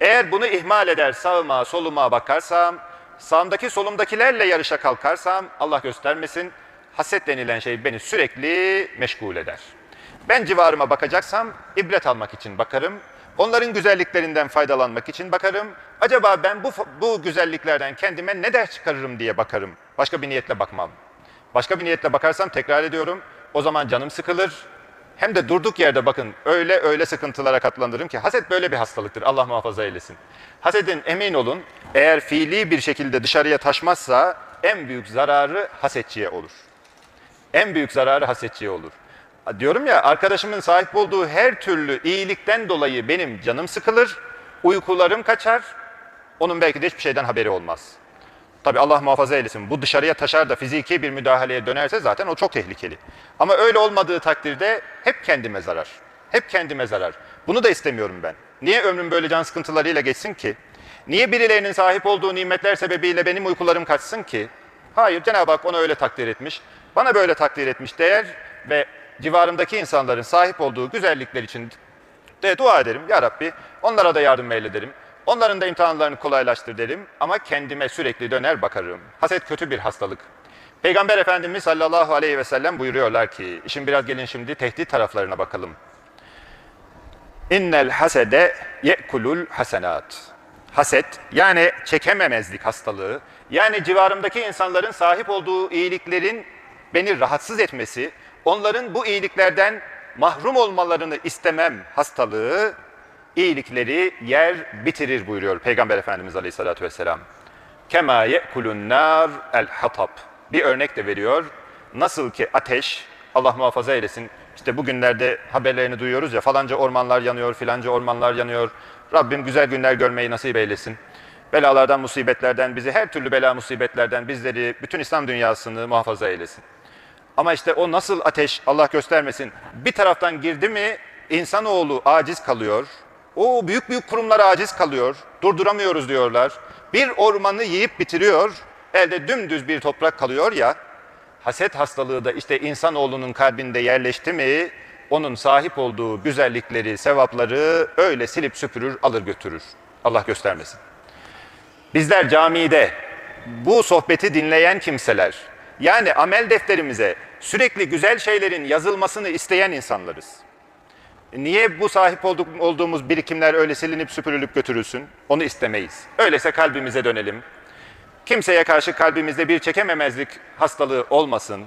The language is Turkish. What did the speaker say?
Eğer bunu ihmal eder sağıma soluma bakarsam, sağımdaki solumdakilerle yarışa kalkarsam Allah göstermesin haset denilen şey beni sürekli meşgul eder. Ben civarıma bakacaksam ibret almak için bakarım. Onların güzelliklerinden faydalanmak için bakarım. Acaba ben bu, bu güzelliklerden kendime ne ders çıkarırım diye bakarım. Başka bir niyetle bakmam. Başka bir niyetle bakarsam tekrar ediyorum. O zaman canım sıkılır. Hem de durduk yerde bakın öyle öyle sıkıntılara katlanırım ki haset böyle bir hastalıktır. Allah muhafaza eylesin. Hasedin emin olun eğer fiili bir şekilde dışarıya taşmazsa en büyük zararı hasetçiye olur. En büyük zararı hasetçiye olur. Diyorum ya arkadaşımın sahip olduğu her türlü iyilikten dolayı benim canım sıkılır, uykularım kaçar, onun belki de hiçbir şeyden haberi olmaz. Tabi Allah muhafaza eylesin. Bu dışarıya taşar da fiziki bir müdahaleye dönerse zaten o çok tehlikeli. Ama öyle olmadığı takdirde hep kendime zarar. Hep kendime zarar. Bunu da istemiyorum ben. Niye ömrüm böyle can sıkıntılarıyla geçsin ki? Niye birilerinin sahip olduğu nimetler sebebiyle benim uykularım kaçsın ki? Hayır Cenab-ı Hak onu öyle takdir etmiş. Bana böyle takdir etmiş değer ve civarımdaki insanların sahip olduğu güzellikler için de dua ederim. Ya Rabbi onlara da yardım eylederim. Onların da imtihanlarını kolaylaştır derim ama kendime sürekli döner bakarım. Haset kötü bir hastalık. Peygamber Efendimiz sallallahu aleyhi ve sellem buyuruyorlar ki, işin biraz gelin şimdi tehdit taraflarına bakalım. İnnel hasede ye'kulul hasenat. Haset yani çekememezlik hastalığı, yani civarımdaki insanların sahip olduğu iyiliklerin beni rahatsız etmesi, onların bu iyiliklerden mahrum olmalarını istemem hastalığı iyilikleri yer bitirir buyuruyor Peygamber Efendimiz Aleyhisselatü Vesselam. Kema ye'kulun nar el hatab. Bir örnek de veriyor. Nasıl ki ateş, Allah muhafaza eylesin, işte bugünlerde haberlerini duyuyoruz ya falanca ormanlar yanıyor, filanca ormanlar yanıyor. Rabbim güzel günler görmeyi nasip eylesin. Belalardan, musibetlerden, bizi her türlü bela musibetlerden bizleri, bütün İslam dünyasını muhafaza eylesin. Ama işte o nasıl ateş Allah göstermesin. Bir taraftan girdi mi insanoğlu aciz kalıyor. O büyük büyük kurumlar aciz kalıyor. Durduramıyoruz diyorlar. Bir ormanı yiyip bitiriyor. Elde dümdüz bir toprak kalıyor ya. Haset hastalığı da işte insanoğlunun kalbinde yerleşti mi onun sahip olduğu güzellikleri, sevapları öyle silip süpürür, alır götürür. Allah göstermesin. Bizler camide bu sohbeti dinleyen kimseler, yani amel defterimize sürekli güzel şeylerin yazılmasını isteyen insanlarız. Niye bu sahip olduğumuz birikimler öyle silinip süpürülüp götürülsün? Onu istemeyiz. Öyleyse kalbimize dönelim. Kimseye karşı kalbimizde bir çekememezlik hastalığı olmasın.